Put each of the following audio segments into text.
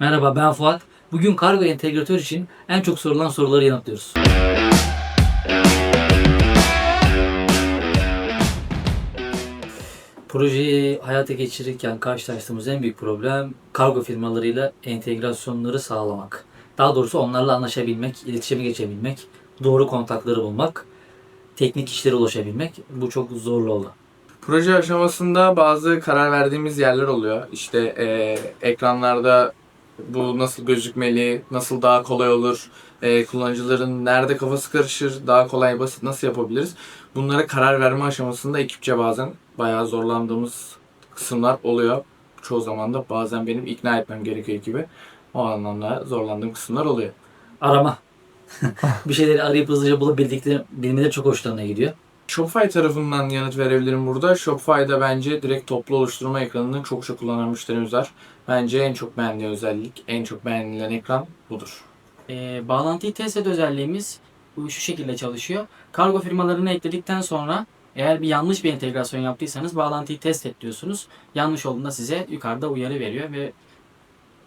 Merhaba ben Fuat. Bugün kargo entegratör için en çok sorulan soruları yanıtlıyoruz. Projeyi hayata geçirirken karşılaştığımız en büyük problem kargo firmalarıyla entegrasyonları sağlamak. Daha doğrusu onlarla anlaşabilmek, iletişime geçebilmek, doğru kontakları bulmak, teknik işlere ulaşabilmek. Bu çok zorlu oldu. Proje aşamasında bazı karar verdiğimiz yerler oluyor. İşte e, ekranlarda bu nasıl gözükmeli, nasıl daha kolay olur, e, kullanıcıların nerede kafası karışır, daha kolay basit nasıl yapabiliriz. Bunlara karar verme aşamasında ekipçe bazen bayağı zorlandığımız kısımlar oluyor. Çoğu zaman da bazen benim ikna etmem gerekiyor ekibi. O anlamda zorlandığım kısımlar oluyor. Arama. bir şeyleri arayıp hızlıca bulabildikleri bilmeleri çok hoşlarına gidiyor. Shopify tarafından yanıt verebilirim burada. Shopify'da bence direkt toplu oluşturma ekranını çokça kullanan müşterimiz var. Bence en çok beğendiği özellik, en çok beğenilen ekran budur. Ee, bağlantıyı test et özelliğimiz bu şu şekilde çalışıyor. Kargo firmalarını ekledikten sonra eğer bir yanlış bir entegrasyon yaptıysanız bağlantıyı test et diyorsunuz. Yanlış olduğunda size yukarıda uyarı veriyor ve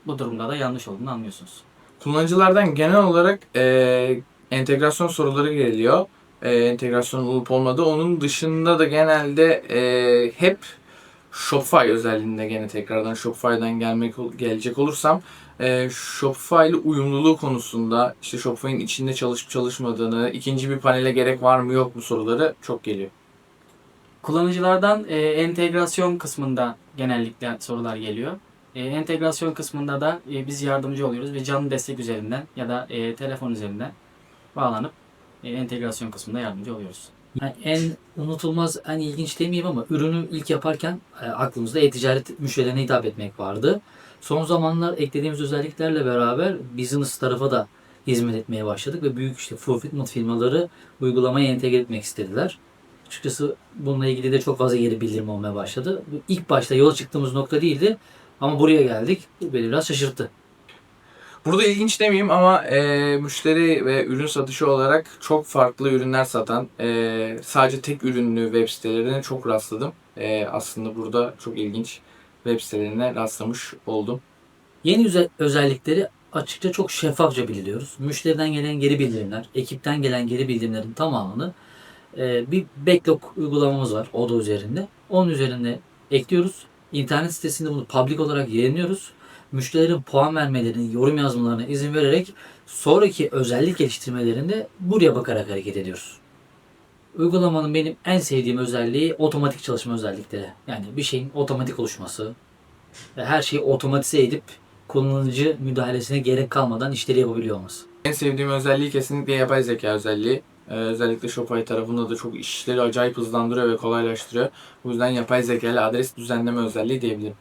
bu durumda da yanlış olduğunu anlıyorsunuz. Kullanıcılardan genel olarak e, entegrasyon soruları geliyor. E, entegrasyon olup olmadığı. Onun dışında da genelde e, hep Shopify özelliğinde gene tekrardan Shopify'dan gelmek gelecek olursam e, Shopify ile uyumluluğu konusunda işte Shopify'in içinde çalışıp çalışmadığını, ikinci bir panele gerek var mı yok mu soruları çok geliyor. Kullanıcılardan e, entegrasyon kısmında genellikle sorular geliyor. E, entegrasyon kısmında da e, biz yardımcı oluyoruz ve canlı destek üzerinden ya da e, telefon üzerinden bağlanıp entegrasyon kısmında yardımcı oluyoruz. Yani en unutulmaz, en ilginç demeyeyim ama ürünü ilk yaparken e, aklımızda e-ticaret müşterilerine hitap etmek vardı. Son zamanlar eklediğimiz özelliklerle beraber business tarafa da hizmet etmeye başladık ve büyük işte fulfillment firmaları uygulamayı entegre etmek istediler. Açıkçası bununla ilgili de çok fazla geri bildirim olmaya başladı. İlk başta yola çıktığımız nokta değildi ama buraya geldik. Beni biraz şaşırttı. Burada ilginç demeyeyim ama e, müşteri ve ürün satışı olarak çok farklı ürünler satan e, sadece tek ürünlü web sitelerine çok rastladım. E, aslında burada çok ilginç web sitelerine rastlamış oldum. Yeni öze- özellikleri açıkça çok şeffafça biliyoruz. Müşteriden gelen geri bildirimler, ekipten gelen geri bildirimlerin tamamını e, bir backlog uygulamamız var Oda üzerinde. Onun üzerinde ekliyoruz. İnternet sitesinde bunu public olarak yayınlıyoruz. Müşterilerin puan vermelerini, yorum yazmalarına izin vererek sonraki özellik geliştirmelerinde buraya bakarak hareket ediyoruz. Uygulamanın benim en sevdiğim özelliği otomatik çalışma özellikleri. Yani bir şeyin otomatik oluşması, ve her şeyi otomatize edip kullanıcı müdahalesine gerek kalmadan işleri yapabiliyor olması. En sevdiğim özelliği kesinlikle yapay zeka özelliği. E, özellikle Shopify tarafında da çok işleri acayip hızlandırıyor ve kolaylaştırıyor. Bu yüzden yapay zeka ile adres düzenleme özelliği diyebilirim.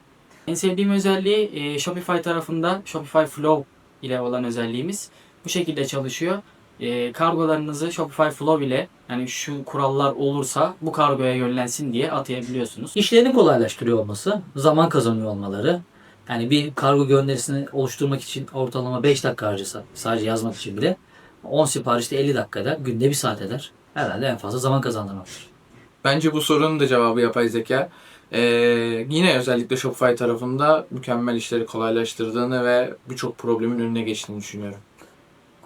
En sevdiğim özelliği e, Shopify tarafında Shopify Flow ile olan özelliğimiz bu şekilde çalışıyor. E, kargolarınızı Shopify Flow ile yani şu kurallar olursa bu kargoya yönlensin diye atayabiliyorsunuz. İşlerini kolaylaştırıyor olması, zaman kazanıyor olmaları. Yani bir kargo gönderisini oluşturmak için ortalama 5 dakika harcasa sadece yazmak için bile 10 siparişte 50 dakikada günde 1 saat eder. Herhalde en fazla zaman kazandırmaktır. Bence bu sorunun da cevabı yapay zeka. Ee, yine özellikle Shopify tarafında mükemmel işleri kolaylaştırdığını ve birçok problemin önüne geçtiğini düşünüyorum.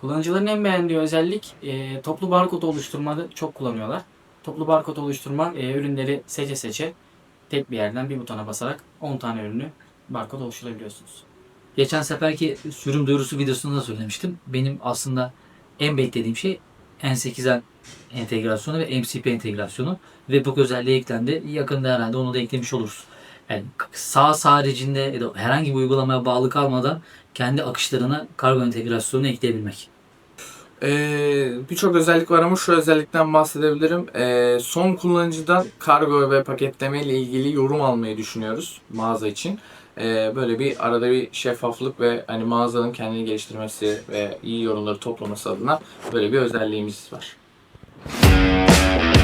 Kullanıcıların en beğendiği özellik e, toplu barkod oluşturmayı çok kullanıyorlar. Toplu barkod oluşturma e, ürünleri seçe seçe tek bir yerden bir butona basarak 10 tane ürünü barkod oluşturabiliyorsunuz. Geçen seferki sürüm duyurusu videosunda da söylemiştim. Benim aslında en beklediğim şey N8'en entegrasyonu ve MCP entegrasyonu. Webhook özelliği eklendi. Yakında herhalde onu da eklemiş oluruz. Yani sağ haricinde ya da herhangi bir uygulamaya bağlı kalmadan kendi akışlarına kargo entegrasyonu ekleyebilmek. Ee, birçok özellik var ama şu özellikten bahsedebilirim. Ee, son kullanıcıdan kargo ve paketleme ile ilgili yorum almayı düşünüyoruz mağaza için. Ee, böyle bir arada bir şeffaflık ve hani mağazanın kendini geliştirmesi ve iyi yorumları toplaması adına böyle bir özelliğimiz var. Thank you.